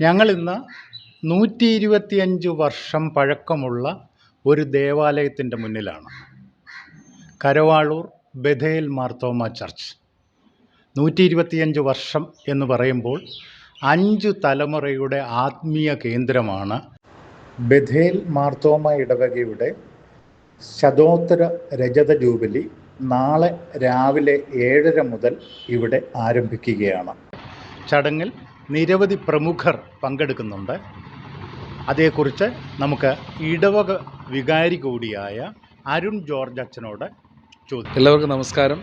ഞങ്ങളിന്ന് നൂറ്റി ഇരുപത്തിയഞ്ച് വർഷം പഴക്കമുള്ള ഒരു ദേവാലയത്തിന്റെ മുന്നിലാണ്. Karavalur Bethel Mar Thoma church. നൂറ്റി ഇരുപത്തിയഞ്ച് വർഷം എന്ന് പറയുമ്പോൾ അഞ്ച് തലമുറയുടെ ആത്മീയ കേന്ദ്രമാണ് ബഥേൽ മാർത്തോമ ഇടവകയുടെ ശതോത്തര രജത ജൂബിലി നാളെ രാവിലെ ഏഴര മുതൽ ഇവിടെ ആരംഭിക്കുകയാണ്. ചടങ്ങിൽ നിരവധി പ്രമുഖർ പങ്കെടുക്കുന്നുണ്ട്. അതേക്കുറിച്ച് നമുക്ക് ഇടവക വികാരി കൂടിയായ അരുൺ ജോർജ് അച്ഛനോട് ചോദിക്കും. എല്ലാവർക്കും നമസ്കാരം.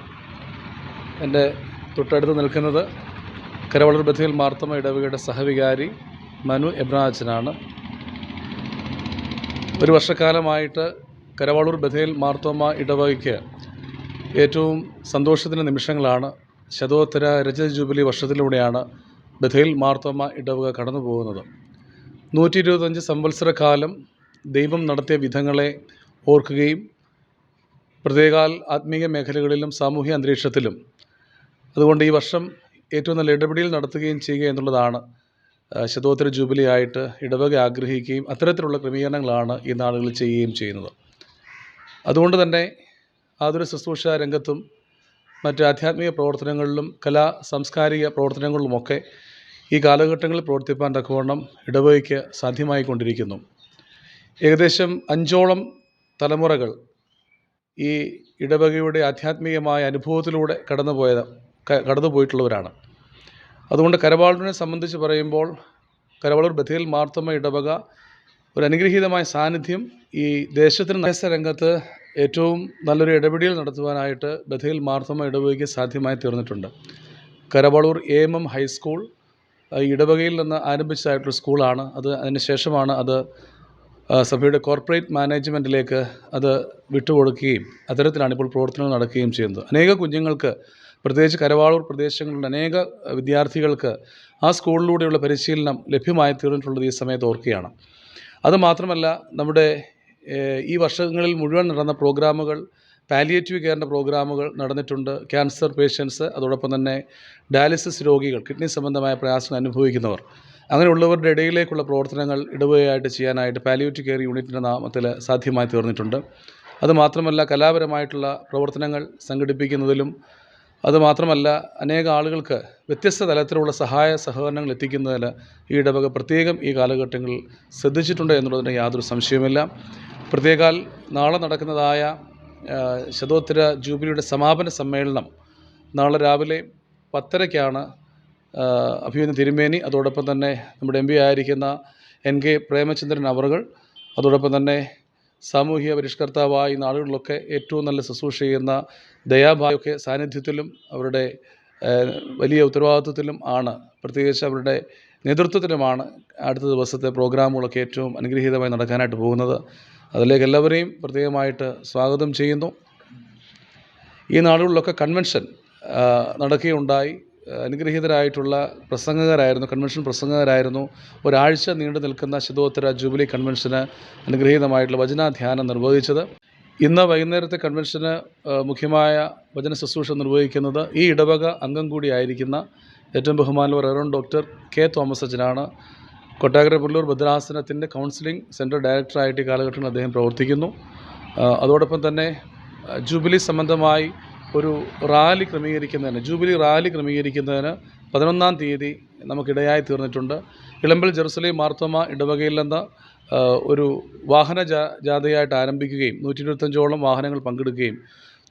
എന്റെ തൊട്ടടുത്ത് നിൽക്കുന്നത് കരവളൂർ ബഥേൽ മാർത്തമ ഇടവകയുടെ സഹവികാരി മനു എബ്രാച്ചനാണ് ഒരു വർഷക്കാലമായിട്ട് കരവാളൂർ ബഥേൽ മാർത്തോമ ഇടവകയ്ക്ക് ഏറ്റവും സന്തോഷത്തിന്റെ നിമിഷങ്ങളാണ്. ശതോത്തര രജത ജൂബിലി വർഷത്തിലൂടെയാണ് ബഥേൽ മാർത്തോമ ഇടവക കടന്നു പോകുന്നത് നൂറ്റി ഇരുപത്തഞ്ച് സംവത്സരകാലം ദൈവം നടത്തിയ വിധങ്ങളെ ഓർക്കുകയും പ്രത്യേകാൽ ആത്മീയ മേഖലകളിലും സാമൂഹ്യ അന്തരീക്ഷത്തിലും. അതുകൊണ്ട് ഈ വർഷം ഏറ്റവും നല്ല ഇടപെടൽ നടത്തുകയും ചെയ്യുക എന്നുള്ളതാണ് ശതോത്തര ജൂബിലി ആയിട്ട് ഇടവക ആഗ്രഹിക്കുകയും അത്തരത്തിലുള്ള ക്രമീകരണങ്ങളാണ് ഈ നാളുകളിൽ ചെയ്യുകയും ചെയ്യുന്നത്. അതുകൊണ്ട് തന്നെ ആതുര ശുശ്രൂഷ രംഗത്തും മറ്റ് ആധ്യാത്മിക പ്രവർത്തനങ്ങളിലും കലാ സാംസ്കാരിക പ്രവർത്തനങ്ങളിലുമൊക്കെ ഈ കാലഘട്ടങ്ങളിൽ പ്രവർത്തിപ്പാൻ തക്കവണ്ണം ഇടവകയ്ക്ക് സാധ്യമായിക്കൊണ്ടിരിക്കുന്നു. ഏകദേശം അഞ്ചോളം തലമുറകൾ ഈ ഇടവകയുടെ ആധ്യാത്മികമായ അനുഭവത്തിലൂടെ കടന്നുപോയത് കടന്നു കടന്നുപോയിട്ടുള്ളവരാണ് അതുകൊണ്ട് കരവാളൂരിനെ സംബന്ധിച്ച് പറയുമ്പോൾ കരവാളൂർ ബഥേൽ മാർത്തമ്മ ഇടവക ഒരു അനുഗ്രഹീതമായ സാന്നിധ്യം ഈ ദേശത്തിന് നയസ രംഗത്ത് ഏറ്റവും നല്ലൊരു ഇടപെടൽ നടത്തുവാനായിട്ട് ബഥേൽ മാർത്തോമ ഇടവകയ്ക്ക് സാധ്യമായി തീർന്നിട്ടുണ്ട്. Karavalur A M M high school ഇടവകയിൽ നിന്ന് ആരംഭിച്ചതായിട്ടൊരു സ്കൂളാണ്. അത് അതിന് ശേഷമാണ് അത് സഭയുടെ കോർപ്പറേറ്റ് മാനേജ്മെന്റിലേക്ക് അത് വിട്ടുകൊടുക്കുകയും അത്തരത്തിലാണ് ഇപ്പോൾ പ്രവർത്തനങ്ങൾ നടക്കുകയും ചെയ്യുന്നത്. അനേക കുഞ്ഞുങ്ങൾക്ക് പ്രത്യേകിച്ച് കരവാളൂർ പ്രദേശങ്ങളിലുള്ള അനേക വിദ്യാർത്ഥികൾക്ക് ആ സ്കൂളിലൂടെയുള്ള പരിശീലനം ലഭ്യമായി തീർന്നിട്ടുള്ളത് ഈ സമയത്ത് ഓർക്കുകയാണ്. അതുമാത്രമല്ല നമ്മുടെ ഈ വർഷങ്ങളിൽ മുഴുവൻ നടന്ന പ്രോഗ്രാമുകൾ പാലിയേറ്റീവ് കെയറിന്റെ പ്രോഗ്രാമുകൾ നടന്നിട്ടുണ്ട്. ക്യാൻസർ പേഷ്യൻസ് അതോടൊപ്പം തന്നെ ഡയാലിസിസ് രോഗികൾ കിഡ്നി സംബന്ധമായ പ്രയാസങ്ങൾ അനുഭവിക്കുന്നവർ. അങ്ങനെയുള്ളവരുടെ ഇടയിലേക്കുള്ള പ്രവർത്തനങ്ങൾ ഇടവകയായിട്ട് ചെയ്യാനായിട്ട് പാലിയേറ്റീവ് കെയർ യൂണിറ്റിന്റെ നാമത്തിൽ സാധ്യമായി തീർന്നിട്ടുണ്ട്. അതുമാത്രമല്ല കലാപരമായിട്ടുള്ള പ്രവർത്തനങ്ങൾ സംഘടിപ്പിക്കുന്നതിലും അതുമാത്രമല്ല അനേക ആളുകൾക്ക് വ്യത്യസ്ത തലത്തിലുള്ള സഹായ സഹകരണങ്ങൾ എത്തിക്കുന്നതിൽ ഈ ഇടവക പ്രത്യേകം ഈ കാലഘട്ടങ്ങളിൽ ശ്രദ്ധിച്ചിട്ടുണ്ട് എന്നുള്ളതിന് യാതൊരു സംശയവുമില്ല. പ്രത്യേകാൽ നാളെ നടക്കുന്നതായ ശതോത്തര ജൂബിലിയുടെ സമാപന സമ്മേളനം നാളെ രാവിലെ പത്തരയ്ക്കാണ് അഭിമന്യ തിരുമേനി അതോടൊപ്പം തന്നെ നമ്മുടെ എം പി ആയിരിക്കുന്ന എൻ കെ പ്രേമചന്ദ്രൻ അവറുകൾ അതോടൊപ്പം തന്നെ സാമൂഹിക പരിഷ്കർത്താവായി നാളുകളിലൊക്കെ ഏറ്റവും നല്ല ശുശ്രൂഷ ചെയ്യുന്ന ദയാഭായൊക്കെ സാന്നിധ്യത്തിലും അവരുടെ വലിയ ഉത്തരവാദിത്വത്തിലും ആണ്. പ്രത്യേകിച്ച് അവരുടെ നേതൃത്വത്തിലുമാണ് അടുത്ത ദിവസത്തെ പ്രോഗ്രാമുകളൊക്കെ ഏറ്റവും അനുഗ്രഹീതമായി നടക്കാനായിട്ട് പോകുന്നത്. അതിലേക്ക് എല്ലാവരെയും പ്രത്യേകമായിട്ട് സ്വാഗതം ചെയ്യുന്നു. ഈ നാടുകളിലൊക്കെ കൺവെൻഷൻ നടക്കുകയുണ്ടായി. അനുഗ്രഹീതരായിട്ടുള്ള പ്രസംഗകരായിരുന്നു കൺവെൻഷൻ പ്രസംഗകരായിരുന്നു. ഒരാഴ്ച നീണ്ടു നിൽക്കുന്ന ശതോത്തര ജൂബിലി കൺവെൻഷന് അനുഗ്രഹീതമായിട്ടുള്ള വചനാധ്യാനം നിർവഹിച്ചത്. ഇന്ന് വൈകുന്നേരത്തെ കൺവെൻഷന് മുഖ്യമായ വചന ശുശ്രൂഷ നിർവഹിക്കുന്നത് ഈ ഇടവക അംഗം കൂടിയായിരിക്കുന്ന ഏറ്റവും ബഹുമാനവർ റെവറൻ ഡോക്ടർ കെ തോമസ് അച്ഛനാണ് കൊട്ടാകര പുല്ലൂർ ഭദ്രാസനത്തിന്റെ കൗൺസിലിംഗ് സെന്റർ ഡയറക്ടറായിട്ട് ഈ കാലഘട്ടത്തിൽ അദ്ദേഹം പ്രവർത്തിക്കുന്നു. അതോടൊപ്പം തന്നെ ജൂബിലി സംബന്ധമായി ഒരു റാലി ക്രമീകരിക്കുന്നതിന് ജൂബിലി റാലി ക്രമീകരിക്കുന്നതിന് പതിനൊന്നാം തീയതി നമുക്കിടയായി തീർന്നിട്ടുണ്ട്. ഇളമ്പൽ ജെറുസലേം മാർത്തോമ ഇടവകയിൽ നിന്ന് ഒരു വാഹന ജാ ജാഥയായിട്ട് ആരംഭിക്കുകയും നൂറ്റി ഇരുപത്തഞ്ചോളം വാഹനങ്ങൾ പങ്കെടുക്കുകയും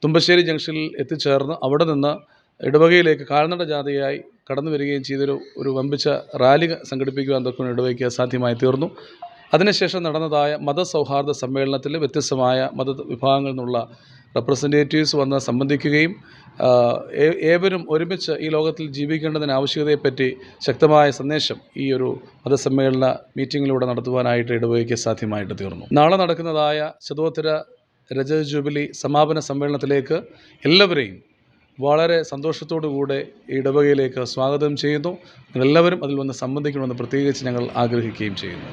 തുമ്പശ്ശേരി ജംഗ്ഷനിൽ എത്തിച്ചേർന്ന് അവിടെ നിന്ന് ഇടവകയിലേക്ക് കാൽനട ജാഥയായി കടന്നു വരികയും ചെയ്തൊരു ഒരു വമ്പിച്ച റാലി സംഘടിപ്പിക്കുവാൻ തൊക്കെ ഇടവകയ്ക്ക് സാധ്യമായി തീർന്നു. അതിനുശേഷം നടന്നതായ മതസൗഹാർദ്ദ സമ്മേളനത്തിൽ വ്യത്യസ്തമായ മത വിഭാഗങ്ങളിൽ നിന്നുള്ള റെപ്രസെന്റേറ്റീവ്സ് വന്ന് സംബന്ധിക്കുകയും ഏവരും ഒരുമിച്ച് ഈ ലോകത്തിൽ ജീവിക്കേണ്ടതിന് ആവശ്യകതയെപ്പറ്റി ശക്തമായ സന്ദേശം ഈ ഒരു മതസമ്മേളന മീറ്റിങ്ങിലൂടെ നടത്തുവാനായിട്ട് ഇടവകയ്ക്ക് സാധ്യമായിട്ട് തീർന്നു. നാളെ നടക്കുന്നതായ ശതോത്തര രജത ജൂബിലി സമാപന സമ്മേളനത്തിലേക്ക് എല്ലാവരെയും വളരെ കൂടെ ഈ ഇടവകയിലേക്ക് സ്വാഗതം ചെയ്യുന്നു. നിങ്ങളെല്ലാവരും അതിൽ വന്ന് സംബന്ധിക്കണമെന്ന് പ്രത്യേകിച്ച് ഞങ്ങൾ ആഗ്രഹിക്കുകയും ചെയ്യുന്നു.